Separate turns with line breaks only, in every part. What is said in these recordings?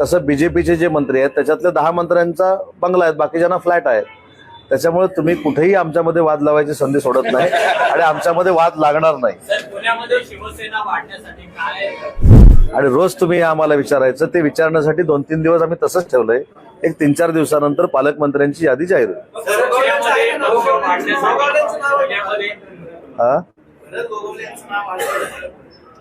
तसं बीजेपीचे जे मंत्री आहेत त्याच्यातल्या दहा मंत्र्यांचा बंगला आहेत बाकीच्यांना फ्लॅट आहे त्याच्यामुळे तुम्ही कुठेही आमच्यामध्ये वाद लावायची संधी सोडत नाही आणि आमच्यामध्ये वाद लागणार नाही.
सर पुण्यामध्ये शिवसेना वाढण्यासाठी काय?
आणि रोज तुम्ही आम्हाला विचारायचं ते विचारण्यासाठी दोन तीन दिवस आम्ही तसंच ठेवलंय. एक तीन चार दिवसानंतर पालकमंत्र्यांची यादी जाहीर होईल.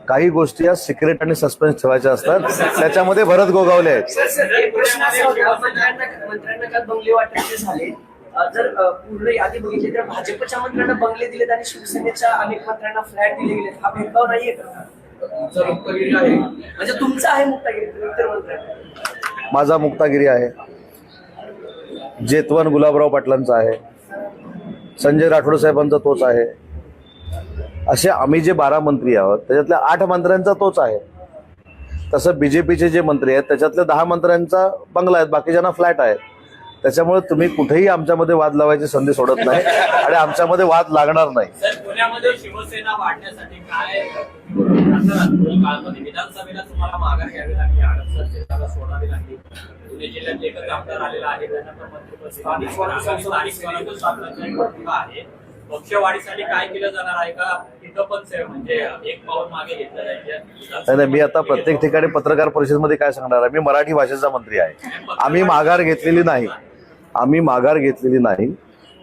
काही गोष्टी या सिक्रेट आणि सस्पेन्स ठेवायच्या असतात. त्याच्यामध्ये भरत गोगावले आहेत.
सर सर एक प्रश्न असा होता. मंत्र्यांना मंत्र्यांना काल बंगले वाटायचे झाले अ, जर अ, पूर्ण यादी बघितली तर भाजपच्या मंत्र्यांना बंगले दिलेत आणि शिवसेनेच्या अनेक मंत्र्यांना फ्लॅट दिले गेले हा भेदभाव नाहीये का? तुमचा मुक्तागिरी आहे. म्हणजे तुमचा आहे मुक्तागिरी तुम्ही इतर मंत्र्यांना
माझा मुक्तागिरी आहे. जेतवन गुलाबराव पाटलांचा आहे. संजय राठोड साहेबांचा तोच आहे. असे आम्ही जे बारा मंत्री आहोत त्याच्यातल्या आठ मंत्र्यांचा तोच आहे तसं बीजेपीचे जे मंत्री आहेत त्याच्यातल्या दहा मंत्र्यांचा बंगला आहेत बाकीच्यांना फ्लॅट आहेत त्याच्यामुळे तुम्ही कुठेही आमच्यामध्ये वाद लावायची संधी सोडत नाही आणि आमच्यामध्ये वाद लागणार नाही
विधानसभेला जिल्ह्यात आमदार आलेला आहे त्यांना काय केलं जाणार आहे का? तिथं पण म्हणजे एक पाऊल मागे घेतलं जाईल.
नाही नाही मी आता प्रत्येक ठिकाणी पत्रकार परिषदेमध्ये काय सांगणार आहे? मी मराठी भाषेचा मंत्री आहे. आम्ही माघार घेतलेली नाही. आम्ही माघार घेतलेली नाही.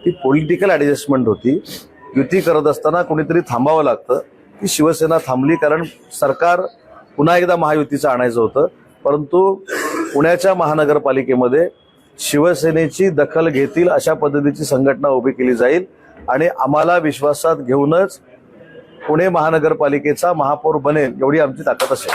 ती पॉलिटिकल ॲडजस्टमेंट होती. युती करत असताना कुणीतरी थांबावं लागतं. की शिवसेना थांबली कारण सरकार पुन्हा एकदा महायुतीचं आणायचं होतं. परंतु पुण्याच्या महानगरपालिकेमध्ये शिवसेनेची दखल घेतील अशा पद्धतीची संघटना उभी केली जाईल. आणि आम्हाला विश्वासात घेऊनच पुणे महानगरपालिकेचा महापौर बनेल एवढी आमची ताकद असेल.